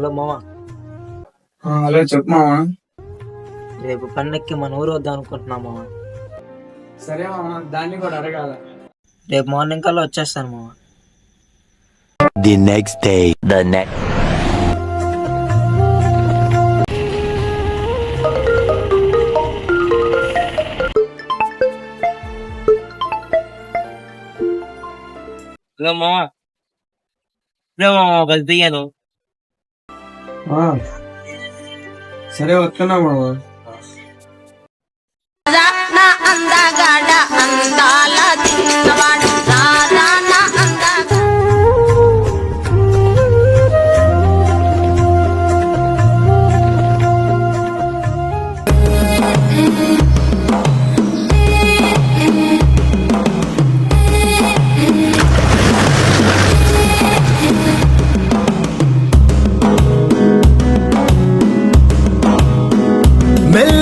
Hello మామ hello చెప్పు మామా రేపు పండక్కి మన ఊరు వద్దాం అనుకుంటున్నాం మామ సరే మామా దాన్ని కూడా అడగాల. రేపు మార్నింగ్ కల్లా వచ్చేస్తాను మామ The next day. The next. Hello మామ రేపు మామ బస్ దిగాను. ఆ, సరే వస్తున్నా మామా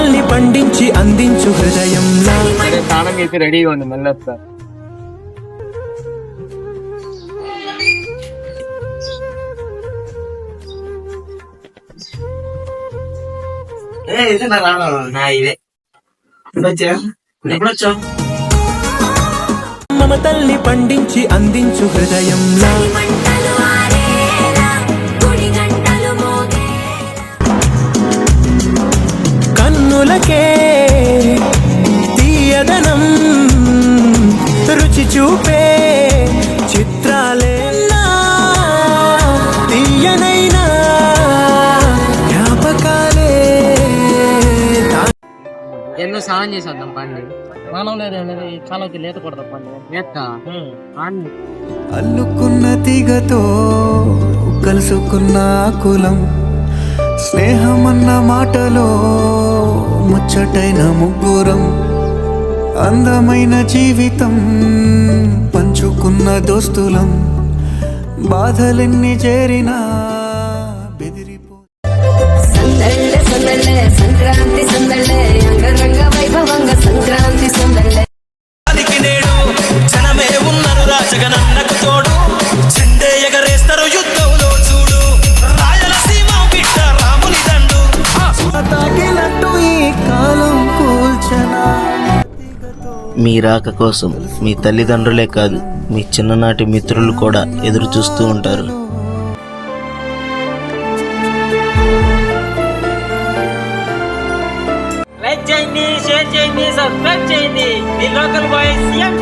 మమతల్ని పండించి అందించు హృదయంలా. స్నానం చేసి రెడీగా ఉంది మళ్ళీ వస్తా వచ్చావు మమతల్ని పండించి అందించు హృదయంలా. కన్నులకే తీయదనం రుచి చూపే చిత్రాలేనా? తీయనైనా? జ్ఞాపకాలే ఎన్నో స్నానం చేసి వద్దాం పండి. స్నానం లేదు కాలంకి లేత పండి. లేత? అల్లుకున్న తీగతో కలుసుకున్న కులం. స్నేహమన్న మాటలో ముచ్చటైన ముగ్గురం అందమైన జీవితం పంచుకున్న దోస్తులం. బాధలెన్ని చేరినా బెదిరిపో సంక్రాంతి సందళ్ళే అంగరంగ మీ రాక కోసం మీ తల్లిదండ్రులే కాదు మీ చిన్ననాటి మిత్రులు కూడా ఎదురు చూస్తూ ఉంటారు. లైక్ చేయండి షేర్ చేయండి సబ్స్క్రైబ్ చేయండి. మీ లోకల్ బాయ్ సీఎం